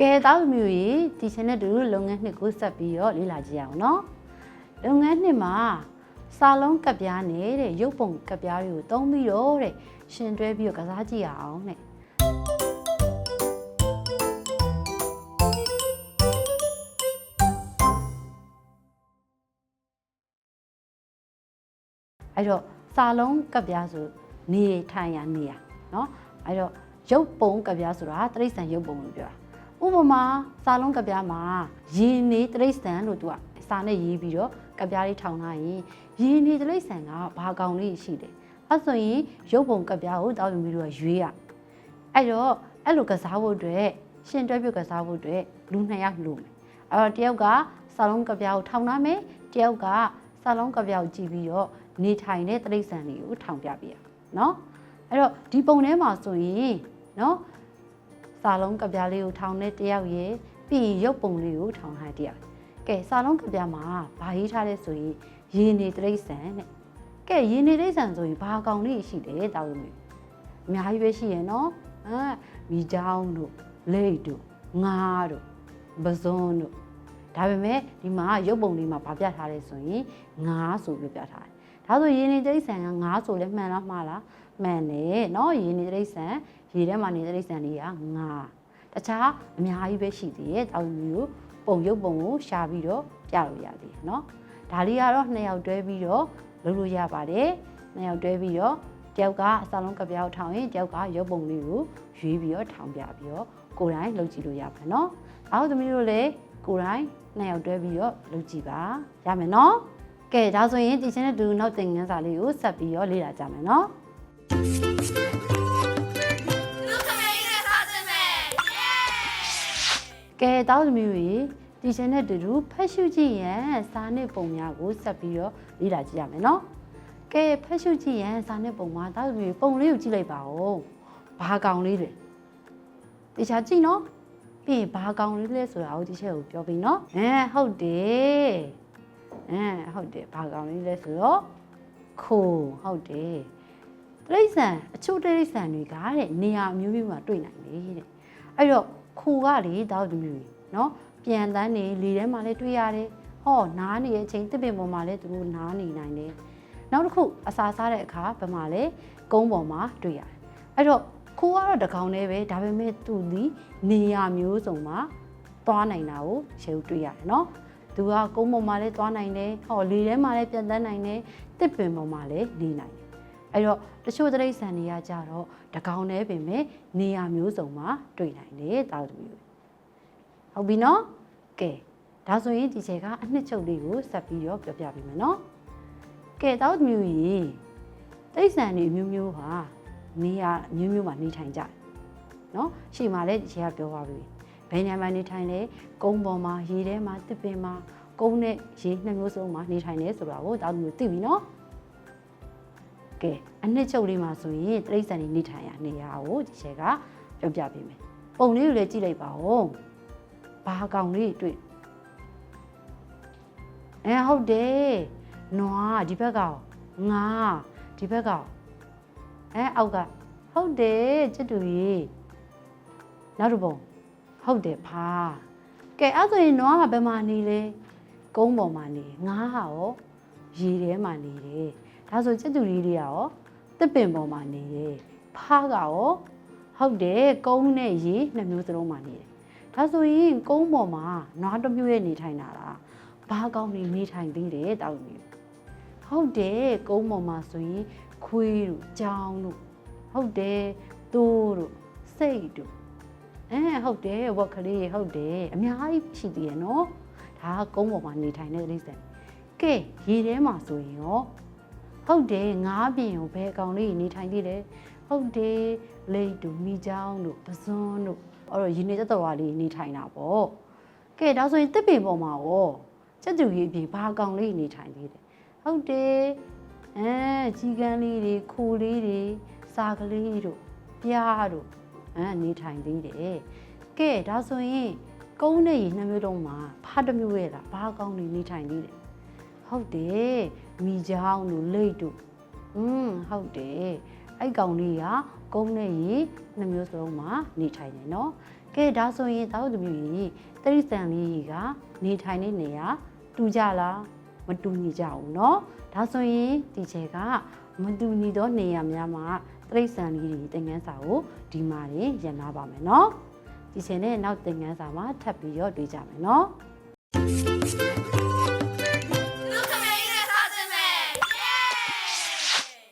ကဲတောက်မျိုးကြီးဒီချင်းနဲ့တူလုပ်ငန်းနှစ်ကိုဆက်ပြီးတော့လေ့လာကြည့်အောင်နော်လုပ်ငန်းနှစ်မှာစာလုံးကပ်ပြားနဲ့တဲ့ရုပ်ပုံကပ်ပြားတွေကိုသုံးပြီးတော့တဲ့ရှင်တွဲပြီးတော့ကစားကြည့်ရအောင်တဲ့အဲ့တော့စာလုံးကပ်ပြားဆိုနေထိုင်ရနေရနော်အဲ့တော့ရုပ်ပုံကပ်ပြားဆိုတာတရိษံရုပ်ပုံလို့ပြောတာ ဥပမာစာလုံးကပြားမှာရင်နေတရိတ်ဆန်လို့သူကစာနဲ့ရေးပြီးတော့ကပြားလေးထောင်ထားရင်ရင်နေတရိတ်ဆန်ကဘာကောင်လေးရှိတယ်အဲ့ဆိုရင်ရုပ်ပုံကပြားကိုတောင်းယူပြီးတော့ရွေးရအဲ့တော့အဲ့လိုကစားဖို့အတွက်ရှင်တွဲပြုတ်ကစားဖို့အတွက်လူနှစ်ယောက်လိုမယ်အဲ့တော့တယောက်ကစာလုံးကပြားကိုထောင်ထားမယ်တယောက်ကစာလုံးကပြားကိုကြည့်ပြီးတော့နေထိုင်တဲ့တရိတ်ဆန်တွေကိုထောင်ပြပေးရနော်အဲ့တော့ဒီပုံထဲမှာဆိုရင်နော် စာလုံးကပြားလေးကိုထောင်တဲ့တယောက်ရဲ့ပြီးရင်ရုပ်ပုံလေးကိုထောင်ထားတဲ့တယောက်ကဲစာလုံးကပြားမှာဘာရေးထားလဲဆိုရင်ရင်းနေတိရစ္ဆာန်တဲ့ကဲရင်းနေတိရစ္ဆာန်ဆိုရင်ဘာကောင်လေးရှိတယ်တောက်လို့မျိုးအများကြီးပဲရှိရယ်နော်အာမိချောင်းတို့လိတ်တို့ငါးတို့ပဇွန်တို့ဒါပေမဲ့ဒီမှာရုပ်ပုံလေးမှာဗာပြထားလဲဆိုရင်ငါးဆိုပြီးပြထားတယ်ဒါဆိုရင်းနေတိရစ္ဆာန်ကငါးဆိုလဲမှန်လားမှားလားမှန်တယ်နော်ရင်းနေတိရစ္ဆာန် ရေထဲမှာနေတဲ့တိရစ္ဆာန်တွေကငါတခြားအများကြီးပဲရှိသေးတယ်တောက်မျိုးပုံရုပ်ပုံကိုရှာပြီးတော့ပြလို့ရသေးတယ်เนาะဒါလေးကတော့နှစ်ယောက်တွဲပြီးတော့လုပ်လို့ရပါတယ်နှစ်ယောက်တွဲပြီးတော့တယောက်ကအစာလုံးကပြောက်ထောင်ရင်တယောက်ကရုပ်ပုံလေးကိုရွေးပြီးတော့ထောင်ပြပြီးတော့ကိုယ်တိုင်လုပ်ကြည့်လို့ရပါเนาะအောက်သမီးတို့လည်းကိုယ်တိုင်နှစ်ယောက်တွဲပြီးတော့လုပ်ကြည့်ပါရမယ်เนาะကဲဒါဆိုရင်ဒီချင်းတဲ့သူနောက်သင်ခန်းစာလေးကိုဆက်ပြီးတော့လေ့လာကြမယ်เนาะ ကဲတောက်သမီးတွေဒီချန်နဲ့တူတူဖတ်ရှုကြည့်ရန်စာနှစ်ပုံများကိုဆက်ပြီးတော့လေ့လာကြည့်ရမယ်နော်။ကဲဖတ်ရှုကြည့်ရန်စာနှစ်ပုံမှာတောက်သမီးတွေပုံလေးကိုကြည့်လိုက်ပါဦး။ဘာကောင်လေးလဲ။တခြားကြည့်နော်။ပြီးရင်ဘာကောင်လေးလဲဆိုတာကိုဒီချက်ကိုပြောပြီးနော်။အဲဟုတ်တယ်။အဲဟုတ်တယ်ဘာကောင်လေးလဲဆိုတော့ခိုဟုတ်တယ်။တိရစ္ဆာန်အချို့တိရစ္ဆာန်တွေကတဲ့နေရာအမျိုးမျိုးမှာတွေ့နိုင်တယ်တဲ့။အဲ့တော့ ခိုကလေတောက်သူမျိုးကြီးနော်ပြန်တန်းနေလေထဲမှာလည်းတွေ့ရတယ်ဟောနားနေတဲ့အချိန်တစ်ပင်ပေါ်မှာလည်းသူတို့နားနေနိုင်တယ်နောက်တစ်ခုအစာစားတဲ့အခါဘယ်မှာလဲကုန်းပေါ်မှာတွေ့ရတယ်အဲ့တော့ခိုးကတော့တကောင်လေးပဲဒါပေမဲ့သူဒီနေရာမျိုးစုံမှာသွားနိုင်တာကိုရှယ်တွေ့ရတယ်နော်သူကကုန်းပေါ်မှာလည်းသွားနိုင်တယ်ဟောလေထဲမှာလည်းပြန်တန်းနိုင်တယ်တစ်ပင်ပေါ်မှာလည်းနေနိုင်တယ် အဲ့တော့တချို့တိရစ္ဆာန်တွေကကြတော့တကောင်နဲ့ပင်ပဲနေရာမျိုးစုံမှာတွေ့နိုင်တယ်တာသူမျိုးဟုတ်ပြီနော်ကဲဒါဆိုရင်ဒီချက်ကအနှစ်ချုပ်လေးကိုဆက်ပြီးတော့ပြောပြပေးမယ်နော်ကဲတာသူမျိုးကြီးတိရစ္ဆာန်တွေအမျိုးမျိုးဟာနေရာအမျိုးမျိုးမှာနေထိုင်ကြတယ်နော်ရှေ့မှာလည်းဒီချက်ကပြောပါပြီဘယ်နေရာမှာနေထိုင်လဲကုန်းပေါ်မှာရေထဲမှာတစ်ပင်မှာကုန်းနဲ့ရေနှစ်မျိုးစုံမှာနေထိုင်နေဆိုတာကိုတာသူမျိုးသိပြီနော် ကဲအနှစ်ချုပ်လေးမှာဆိုရင်တိရစ္ဆာန်တွေနေထိုင်ရနေရကိုဒီချက်ကပြောပြပေးမယ်ပုံလေးကိုလည်းကြည့်လိုက်ပါဦးဘာကောင်လေးတွေ့အဲဟုတ်တယ်နွားဒီဘက်ကငါဒီဘက်ကအဲအောက်ကဟုတ်တယ်ချစ်တူကြီးနောက်တစ်ပုံဟုတ်တယ်ဖာကဲအဲ့ဆိုရင်နွားကဘယ်မှာနေလဲကုန်းပေါ်မှာနေငါဟာရောရေထဲမှာနေတယ် ဒါဆိုချက်တူလေးတွေကရောတစ်ပင်ပေါ်မှာနေတယ်ဖားကရောဟုတ်တယ်ကုန်းနဲ့ရေနှစ်မျိုးစလုံးမှာနေတယ်ဒါဆိုရင်ကုန်းပေါ်မှာနွားတစ်မျိုးရဲ့နေထိုင်တာလားဘာကောင်းနေနေထိုင်သေးတယ်တောက်နေဟုတ်တယ်ကုန်းပေါ်မှာဆိုရင်ခွေးတို့ကြောင်တို့ဟုတ်တယ်သိုးတို့စိတ်တို့အဲဟုတ်တယ်ဝက်ကလေးဟုတ်တယ်အများကြီးရှိသေးရဲ့နော်ဒါကကုန်းပေါ်မှာနေထိုင်တဲ့လိမ့်စံကဲရေထဲမှာဆိုရင်ရော ဟုတ်တယ်ငါးပြင်ကိုဘယ်အကောင်လေးနေထိုင်သေးလဲဟုတ်တယ်လိတ်တို့မိချောင်းတို့ပဇွန်တို့အဲ့တော့ရင်းနေသက်တော်လေးနေထိုင်တာပေါ့ကဲဒါဆိုရင်တစ်ပင်ပေါ်မှာရောချက်တူကြီးအပြင်ဘာအကောင်လေးနေထိုင်သေးတယ်ဟုတ်တယ်အဲကြီးကန်းလေးတွေခိုလေးတွေစာကလေးတို့ပြားတို့အဲနေထိုင်သေးတယ်ကဲဒါဆိုရင်ကုန်းနဲ့ရေနှစ်မျိုးလုံးမှာဖားတစ်မျိုးရဲ့လားဘာအကောင်လေးနေထိုင်သေးတယ် ဟုတ်တယ်မိချောင်းတို့လိတ်တို့อืมဟုတ်တယ်အဲ့ကောင်လေးကကုန်းနဲ့ရေနှမျိုးစလုံးမှာနေထိုင်တယ်เนาะက ကဲဒါဆိုရင်သောက်သမီးကြီးတိရစ္ဆာန်လေးကြီးကနေထိုင်နေနေရတူကြလားမတူညီကြဘူးเนาะဒါဆိုရင်ဒီချေကမတူညီသောနေရာများမှာတိရစ္ဆာန်လေးတွေသင်ခန်းစာကိုဒီမှာနေရန်နာပါမယ်เนาะဒီချေနဲ့နောက်သင်ခန်းစာမှာထပ်ပြီးတော့တွေ့ကြမယ်เนาะ